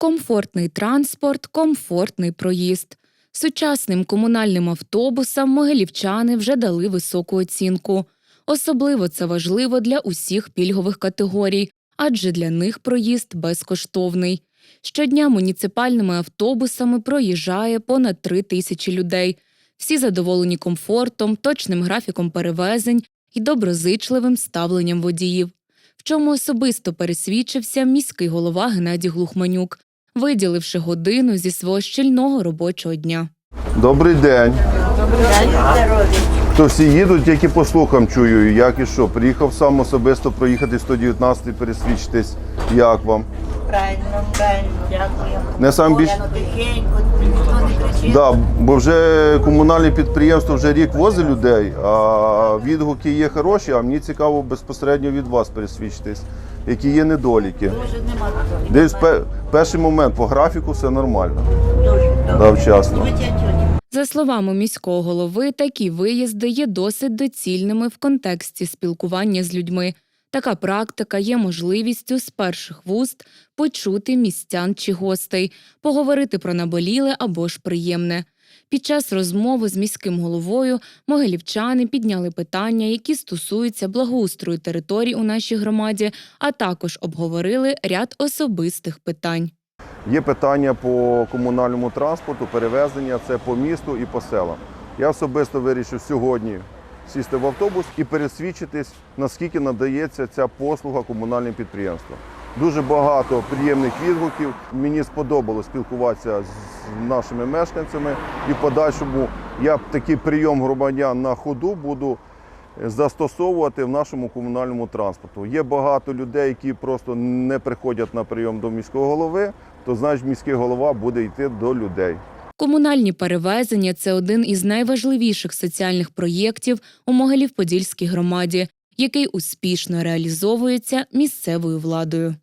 Комфортний транспорт, комфортний проїзд. Сучасним комунальним автобусам могилівчани вже дали високу оцінку. Особливо це важливо для усіх пільгових категорій, адже для них проїзд безкоштовний. Щодня муніципальними автобусами проїжджає понад три тисячі людей. Всі задоволені комфортом, точним графіком перевезень і доброзичливим ставленням водіїв. В чому особисто пересвідчився міський голова Геннадій Глухманюк, виділивши годину зі свого щільного робочого дня. Добрий день. То всі їдуть, тільки по слухам чую, як і що. Приїхав сам особисто проїхати 119 пересвідчитись. Як вам? Правильно, правильно, дякую. Не сам більш- ну, тихенько, ніхто не кричить. Да, бо вже комунальне підприємство вже рік возить людей, а відгуки є хороші, а мені цікаво безпосередньо від вас пересвідчитись, які є недоліки. Дуже нема такого. Десь пе- перший момент по графіку все нормально. Дуже Да, вчасно. За словами міського голови, такі виїзди є досить доцільними в контексті спілкування з людьми. Така практика є можливістю з перших вуст почути містян чи гостей, поговорити про наболіле або ж приємне. Під час розмови з міським головою могилівчани підняли питання, які стосуються благоустрою територій у нашій громаді, а також обговорили ряд особистих питань. Є питання по комунальному транспорту, перевезення це по місту і по селам. Я особисто вирішив сьогодні сісти в автобус і пересвідчитись, наскільки надається ця послуга комунальним підприємствам. Дуже багато приємних відгуків. Мені сподобалось спілкуватися з нашими мешканцями і в подальшому я такий прийом громадян на ходу буду застосовувати в нашому комунальному транспорту. Є багато людей, які просто не приходять на прийом до міського голови, то значить міський голова буде йти до людей. Комунальні перевезення це один із найважливіших соціальних проєктів у Могилів-Подільській громаді, який успішно реалізовується місцевою владою.